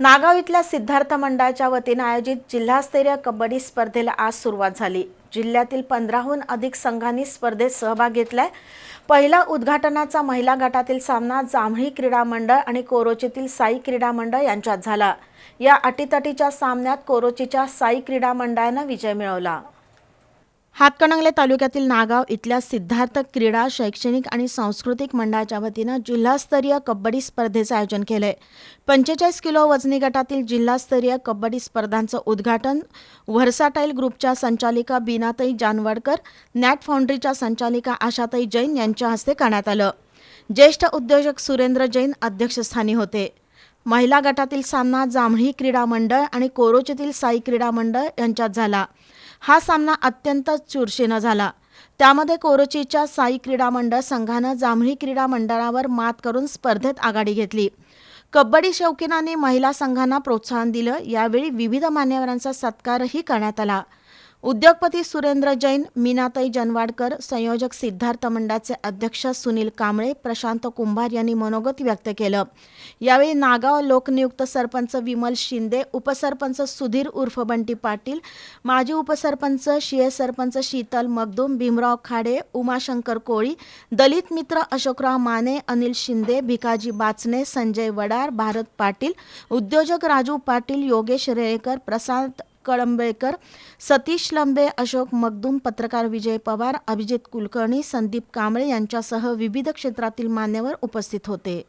नागाव इथल्या सिद्धार्थ मंडळाच्या वतीनं आयोजित जिल्हास्तरीय कबड्डी स्पर्धेला आज सुरुवात झाली. जिल्ह्यातील पंधराहून अधिक संघांनी स्पर्धेत सहभाग घेतलाय. पहिला उद्घाटनाचा महिला गटातील सामना जांभळी क्रीडा मंडळ आणि कोरोचीतील साई क्रीडा मंडळ यांच्यात झाला. या अटीतटीच्या सामन्यात कोरोचीच्या साई क्रीडा मंडळानं विजय मिळवला. हातकणंगले तालुक्यातील नागाव इथल्या सिद्धार्थ क्रीडा शैक्षणिक आणि सांस्कृतिक मंडळाच्या वतीनं जिल्हास्तरीय कबड्डी स्पर्धेचं आयोजन केलंय. पंचेचाळीस किलो वजनी गटातील जिल्हास्तरीय कबड्डी स्पर्धांचं उद्घाटन व्हर्साटाईल ग्रुपच्या संचालिका बीनाताई जानवडकर नॅट फाउंड्रीच्या संचालिका आशाताई जैन यांच्या हस्ते करण्यात आलं. ज्येष्ठ उद्योजक सुरेंद्र जैन अध्यक्षस्थानी होते. महिला गटातील सामना जांभळी क्रीडा मंडळ आणि कोरोचीतील साई क्रीडा मंडळ यांच्यात झाला. हा सामना अत्यंत चुरशीनं झाला. त्यामध्ये कोरोचीच्या साई क्रीडा मंडळ संघानं जांभळी क्रीडा मंडळावर मात करून स्पर्धेत आघाडी घेतली. कबड्डी शौकीनांनी महिला संघांना प्रोत्साहन दिलं. यावेळी विविध मान्यवरांचा सत्कारही करण्यात आला. उद्योगपती सुरेंद्र जैन मीनाताई जनवाडकर संयोजक सिद्धार्थ मंडळाचे अध्यक्ष सुनील कांबळे प्रशांत कुंभार यांनी मनोगत व्यक्त केलं. यावेळी नागाव लोकनियुक्त सरपंच विमल शिंदे उपसरपंच सुधीर उर्फ बंटी पाटील माजी उपसरपंच शिये सरपंच शीतल मगदूम भीमराव खाडे उमाशंकर कोळी दलित मित्र अशोकराव माने अनिल शिंदे भिकाजी बाचणे संजय वडार भारत पाटील उद्योजक राजू पाटील योगेश रेळेकर प्रसाद कळंबेकर सतीश लंबे अशोक मगदूम पत्रकार विजय पवार अभिजित कुलकर्णी संदीप कांबळे यांच्यासह विविध क्षेत्रातील मान्यवर उपस्थित होते.